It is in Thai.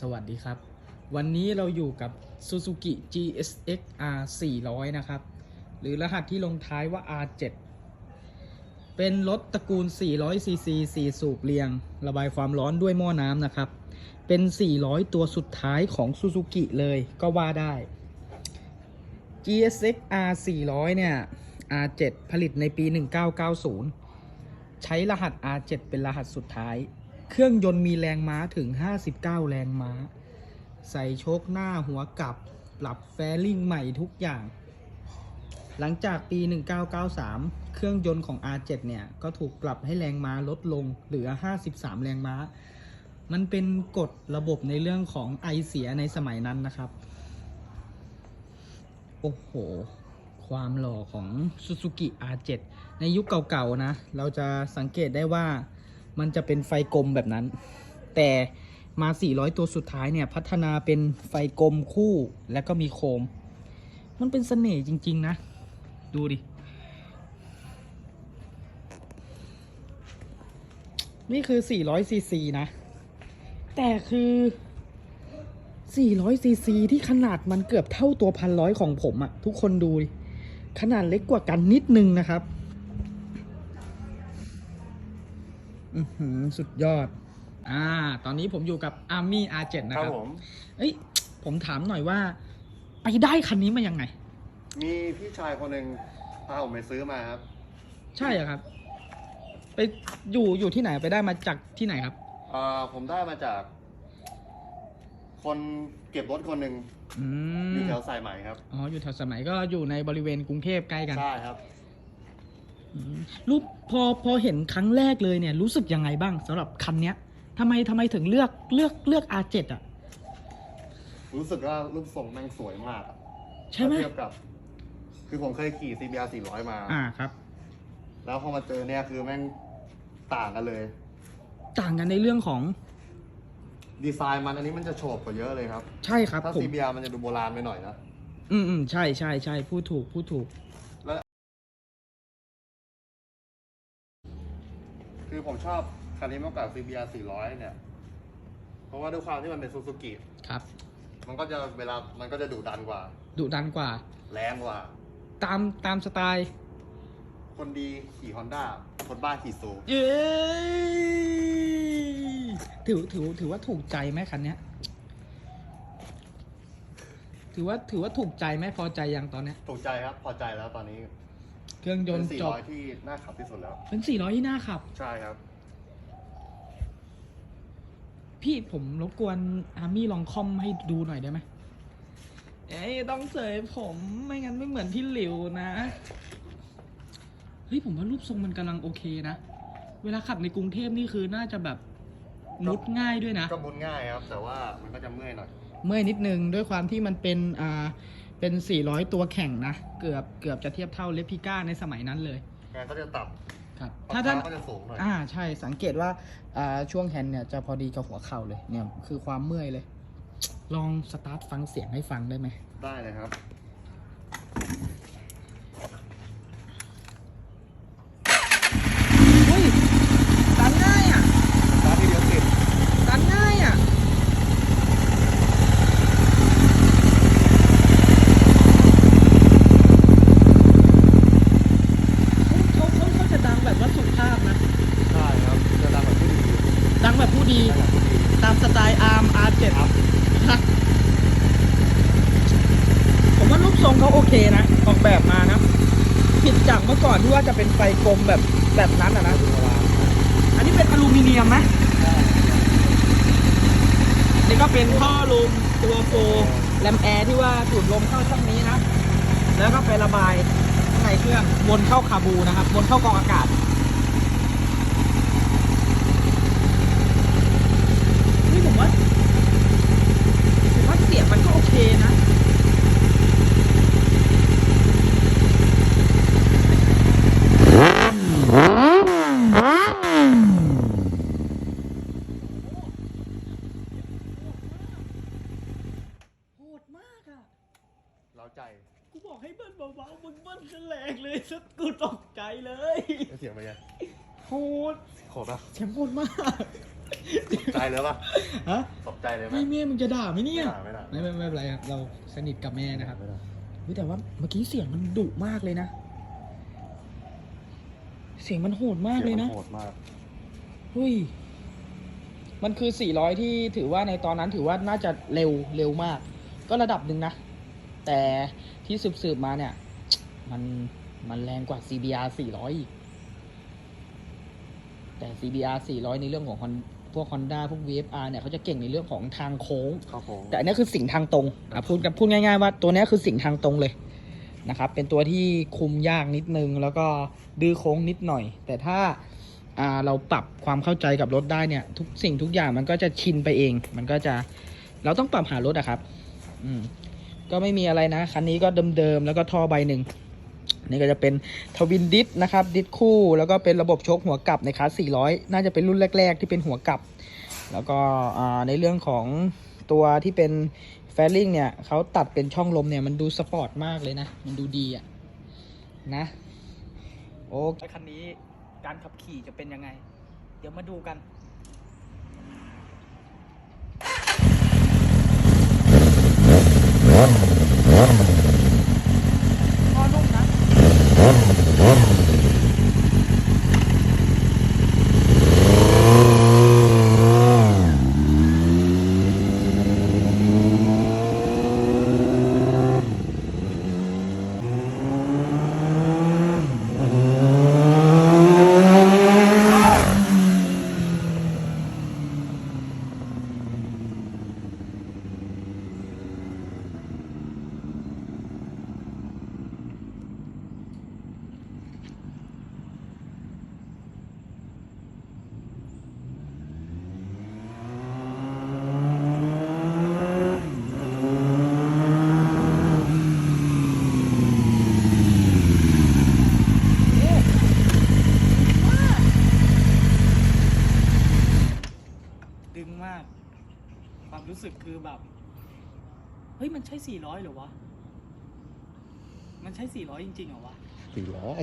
สวัสดีครับ วันนี้เราอยู่กับ Suzuki GSX R 400นะครับ หรือรหัสที่ลงท้ายว่า R7 เป็นรถตระกูล 400 cc 4 สูบเรียง ระบายความร้อนด้วยหม้อน้ำนะครับ เป็น 400 ตัวสุดท้ายของ Suzuki เลยก็ว่าได้ GSX R 400เนี่ย R7 ผลิตในปี 1990 ใช้รหัส R7 เป็นรหัสสุดท้าย เครื่องยนต์มีแรงม้าถึง 59 แรงม้า ใส่โชคหน้าหัวกลับ ปรับแฟริ่งใหม่ทุกอย่าง หลังจากปี 1993 เครื่องยนต์ของ R7 เนี่ย ก็ถูกปรับให้แรงม้าลดลงเหลือ 53 แรงม้า มันเป็นกฎระบบในเรื่องของไอเสียในสมัยนั้นนะครับ โอ้โห ความหล่อของ Suzuki R7 ในยุคเก่าๆนะ เราจะสังเกตได้ว่า มันจะเป็นไฟกลมแบบนั้น แต่มา 400 ตัวสุดท้ายเนี่ยพัฒนาเป็นไฟกลมคู่และก็มีโคม มันเป็นเสน่ห์จริง ๆ นะ ดูดิ นี่คือ 400 ซีซีนะ แต่คือ 400 ซีซีที่ขนาดมันเกือบเท่าตัวพันร้อยของผมอะทุกคนดูดิ ขนาดเล็กกว่ากันนิดนึงนะครับ สุดยอด อ่า ตอนนี้ผมอยู่กับ Army R7 นะคครัรับบ ผมเอ้ย ผมถามหน่อยว่า ไปได้คันนี้มายังไง มีพี่ชายคนหนึ่งพาผมไปซื้อมาครับใช่เหรอครับ ไปอยู่อยู่ที่ไหนไปได้มาจากที่ไหนครับ เอ่อผมได้มาจาก คนเก็บรถคนหนึ่งอือยู่มแถวสายใหม่ครับ อ๋อ อยู่แถวสมัยก็อยู่ในบริเวณกรุงเทพใกล้กัน ใช่ครับอืม รูปพอพอเห็นครั้งแรกเลยเนี่ยรู้สึกยังไงบ้างสำหรับคันเนี้ยทำไมทำไมถึงเลือกเลือกเลือก R7 อะ รู้สึกว่ารูปทรงแม่งสวยมากอะใช่ไหม ถ้าเทียบกับ คือผมเคยขี่ CBR 400 มา อ่าครับ แล้วพอมาเจอเนี่ยคือแม่งต่างกันเลย ต่างกันในเรื่องของดีไซน์มันอันนี้มันจะโฉบกว่าเยอะเลยครับ ใช่ครับถ้า ผม CBR มันจะดูโบราณไปหน่อยนะ อืมอืมใช่ใช่ใช่พูดถูกพูดถูก คือผมชอบคันนี้มากกว่า CBR 400 เนี่ย เพราะว่าด้วยความที่มันเป็นซูซูกิ ครับ มันก็จะเวลา มันก็จะดุดันกว่า ดุดันกว่า แรงกว่า ตามตามสไตล์ คนดีขี่ฮอนด้า คนบ้าขี่ซูเย้ถือถือถือว่าถูกใจไหมคันเนี้ย ถือว่าถือว่าถูกใจไหมพอใจยังตอนเนี้ย ถูกใจครับ พอใจแล้วตอนนี้ เครื่องยเป็นนต์จบ 400 ที่น่าขับที่สุดแล้ว เป็นสี่ร้อยที่น่าขับ ใช่ครับ พี่ผมรบกวนอาร์มี่ลองคอมให้ดูหน่อยได้ไหมเอ้ยต้องเสยผมไม่งั้นไม่เหมือนพี่หลิวนะ เฮ้ย ผมว่ารูปทรงมันกำลังโอเคนะ เวลาขับในกรุงเทพนี่คือน่าจะแบบมุดง่ายด้วยนะ ก็มุนง่ายครับ แต่ว่ามันก็จะเมื่อยหน่อย เมื่อยนิดนึงด้วยความที่มันเป็นอ่า เป็น 400 ตัวแข่งนะ เกือบเกือบจะเทียบเท่าเลปิก้าในสมัยนั้นเลยงานก็จะต่ครับำถ้าถ้าท่านก็จะสูงหน่อยอ่าใช่สังเกตว่าอ่าช่วงแฮนด์เนี่ยจะพอดีกับหัวเข่าเลยเนี่ยคือความเมื่อยเลย ลองสตาร์ทฟังเสียงให้ฟังได้ไหมได้เลยครับ เฮ้ยตันง่ายอะ ร้านที่เดียวติด ตันง่ายอะ เขาเขาเขาจะดังแบบว่าสุภาพนะ ใช่ครับ จะดังแบบผู้ดี ดังแบบผู้ดี ตามสไตล์อาร์มอาร์เจ็ดครับนะผมว่ารูปทรงเขาโอเคนะ ออกแบบมานะ ผิดจากเมื่อก่อนที่ว่าจะเป็นไฟกลมแบบแบบนั้นอะนะ อันนี้เป็นอลูมิเนียมไหมนี่ก็เป็นท่อลมตัวโฟแลมแอร์ที่ว่าดูดลมเข้าช่องนี้นะ แล้วก็ไประบายข้างในเครื่องวนเข้าคาบูนะครับ วนเข้ากองอากาศ นี่ผมว่าผมว่าเสียงมันก็โอเคนะ โหดมากอะ เล้าใจ กูบอกให้เบิ้ลเบาๆมึงเบิ้ล กันแรงเลยสักกูตกใจเลยเสียงไปยังโหดโหดปะแชมป์โหดมากตกใจเลยปะฮะตกใจเลยไหมไม่เมียมึงจะด่าไหมเนี่ยไม่ด่าไม่ไม่ไม่ด่าไม่เป็นไรครับเราสนิทกับแม่นะครับไม่ได้เฮ้ยแต่ว่าเมื่อกี้เสียงมันดุมากเลยนะ เสียงมันโหดมากเลยนะโหดมากเฮ้ยมันคือ 400 ที่ถือว่าในตอนนั้นถือว่าน่าจะเร็วเร็วมาก ก็ระดับหนึ่งนะ แต่ที่สืบสืบๆมาเนี่ย มัน มันแรงกว่า CBR 400อีก แต่ CBR 400 ในเรื่องของ Hon- พวก Honda พวก VFR เนี่ยเขาจะเก่งในเรื่องของทางโค้ง ครับผม แต่อันนี้คือสิ่งทางตรงอะพูดกันพูดง่ายๆว่าตัวนี้คือสิ่งทางตรงเลยนะครับ เป็นตัวที่คุมยากนิดนึง แล้วก็ดื้อโค้งนิดหน่อย แต่ถ้าอ่าเราปรับความเข้าใจกับรถได้เนี่ย ทุกสิ่งทุกอย่างมันก็จะชินไปเอง มันก็จะเราต้องปรับหารถอะครับ อืมก็ไม่มีอะไรนะ คันนี้ก็เดิมๆแล้วก็ท่อใบหนึ่ง นี่ก็จะเป็นทวินดิสนะครับดิสคู่แล้วก็เป็นระบบชคหัวกลับในคลาส400 น่าจะเป็นรุ่นแรก ๆ ที่เป็นหัวกลับ แล้วก็ในเรื่องของตัวที่เป็นแฟลิงเนี่ยเขาตัดเป็นช่องลมเนี่ยมันดูสปอร์ตมากเลยนะ มันดูดีอะนะโอ้คันนี้การขับขี่จะเป็นยังไง เดี๋ยวมาดูกันพอ Oh, oh, oh. รู้สึกคือแบบ เฮ้ยมันใช่400เหรอวะ มันใช่สี่ร้อยจริงๆเหรอวะ สี่ร้อย